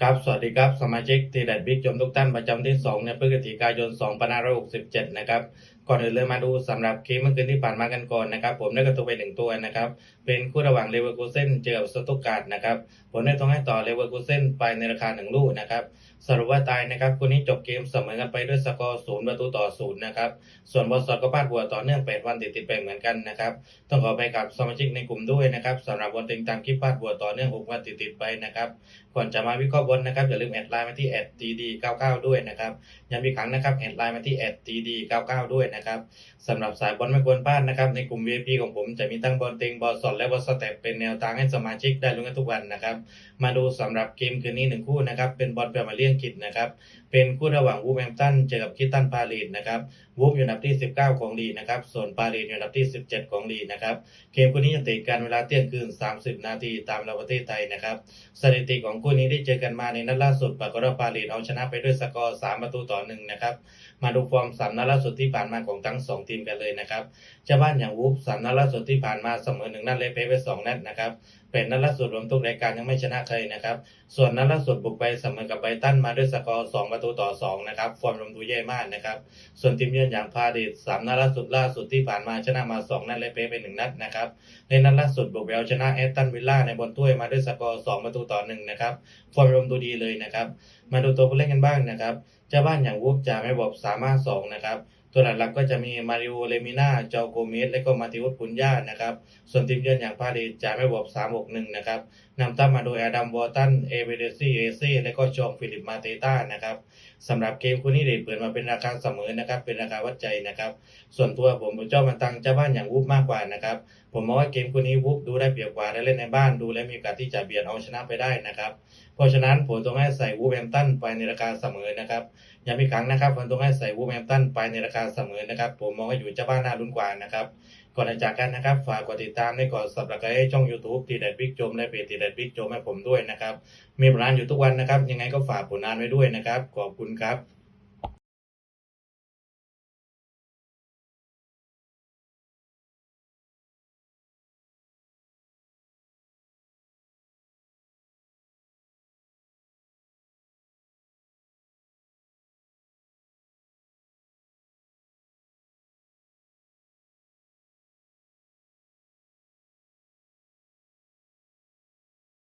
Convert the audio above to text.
ครับสวัสดีครับ สมาชิกทีเด็ดบิ๊กจมทุกท่านประจำที่ 2 ในพฤศจิกายน 2567 นะครับก่อนอื่นเลยมาดูสำหรับเกมเมื่อคืนที่ผ่านมากันก่อนนะครับ ผมได้กระตุไปหนึ่งตัวนะครับ เป็นคู่ระหว่างเลเวอร์คูเซนเจอกับสตุตการ์ดนะครับผลได้ต้องให้ต่อเลเวอร์คูเซนไปในราคา1ลูกนะครับสรุปว่าตายนะครับคู่นี้จบเกมเสมอกันไปด้วยสกอร์ศูนย์ประตูต่อศูนย์นะครับ ส่วนบอลสอดก็พลาดหัวต่อเนื่อง8วันติดติดไปเหมือนกันนะครับ ต้องขอไปกับสมาชิกในกลุ่มด้วยนะครับสำหรับบอลเต็งตามคลิปพลาดหัวต่อเนื่อง6วันติดติดไปนะครับ ก่อนจะมาวิเคราะห์บอลนะครับอย่าลืมแอดไลน์มาที่ @td99 ด้วยนะครับย้ำอีครั้งนะครับแอดไลน์มาที่ @td99 ด้วยนะครับสำหรับสายบอลไม่ควรพลาดนะครับในกลุ่ม VIP ของผมจะมีตั้งบอลเต็งบอลสดและบอลสเต็ปเป็นแนวทางให้สมาชิกได้ลุ้นกันทุกวันนะครับมาดูสำหรับเกมคืนนี้หนึ่งคู่นะครับเป็นบอลเปรมาเลียงกิจนะครับเป็นคู่ระหว่างวูแฮมป์ตันเจอกับคิตตันปารีสนะครับวูฟอยู่อันดับที่ 19 ของลีนะครับส่วนปารีสอยู่อันดับที่ 17 ของลีนะครับเกมคู่นี้จะเตะกันเวลาเที่ยงคืน 30 นาทีตามเวลาประเทศไทยนะครับสถิติของคู่นี้ที่เจอกันมาในนัดล่าสุดปรากฏว่าปารีสเอาชนะไปด้วยสกอร์ 3 ประตูต่อหนึ่งนะครับมาดูฟอร์มสามนัดล่าสุดที่ผ่านมาของทั้งสองทีมกันเลยนะครับเจ้าบ้านอย่างวูฟสามนัดล่าสุดที่ผ่านมาเสมอหนึ่งนัดเลยแพ้ไปสองนัดนะครับเป็นนัดล่าสุดรวมทุกรายการยังไม่ชนะใครนะครับ ส่วนนัดล่าสุดบุกไปเสมอกับไบตันมาด้วยสกอร์สองประตูต่อสองนะครับฟอร์มรวมดูแย่มากนะครับ ส่วนทีมเยือนอย่างพาริสสามนัดล่าสุดล่าสุดที่ผ่านมาชนะมาสองนัดเลยแพ้ไปหนึ่งนัดนะครับในนัดล่าสุดบุกเอาชนะแอตตันวิลล่าในบอลถ้วยมาด้วยสกอร์สองประตูต่อหนึ่งนะครับฟอร์มรวมดูดีเลยนะครับ มาดูตัวผู้เล่นกันบ้างนะครับเจ้าบ้านอย่างวูฟจะไม่บอกสามารถสองนะครับ ตัวหลักๆก็จะมีมาริโอเลมิน่าจอโกเมสและก็มาติอุสปุญญานะครับ ส่วนทีมเยือนอย่างปารีสจะไม่บอก3 6 1 นะครับนำตั้งมาโดยอดัมวอร์ตันเอเวเดซี่เอเซ่และก็จองฟิลิปมาเตต้านะครับสำหรับเกมคู่นี้เด็เปิดมาเป็นราคาเสมอนะครับ เป็นราคาวัดใจนะครับ ส่วนตัวผมผมชอบมาตังเจ้าบ้านอย่างวูฟมากกว่านะครับ ผมมองว่าเกมคู่นี้วูฟดูได้เปรียบกว่าได้เล่นในบ้านดูและมีโอกาสที่จะเบียดเอาชนะไปได้นะครับ เพราะฉะนั้นผมต้องให้ใส่วูฟแฮมตันไปในราคาเสมอนะครับย้ำอีกครั้งนะครับผมต้องให้ใส่วูฟแฮมตันไปในราคาเสมอนะครับ ผมมองว่าอยู่เจ้าบ้านน่าลุ้นกว่านะครับ ก่อนจะจากกันนะครับ ฝากกดติดตามและกด subscribe ให้ช่อง YouTube ตีเด็ดบิ๊กโจมและเพจตีเด็ดบิ๊กโจมให้ผมด้วยนะครับ มีผลงานอยู่ทุกวันนะครับ ยังไงก็ฝากผลงานไว้ด้วยนะครับ ขอบคุณครับ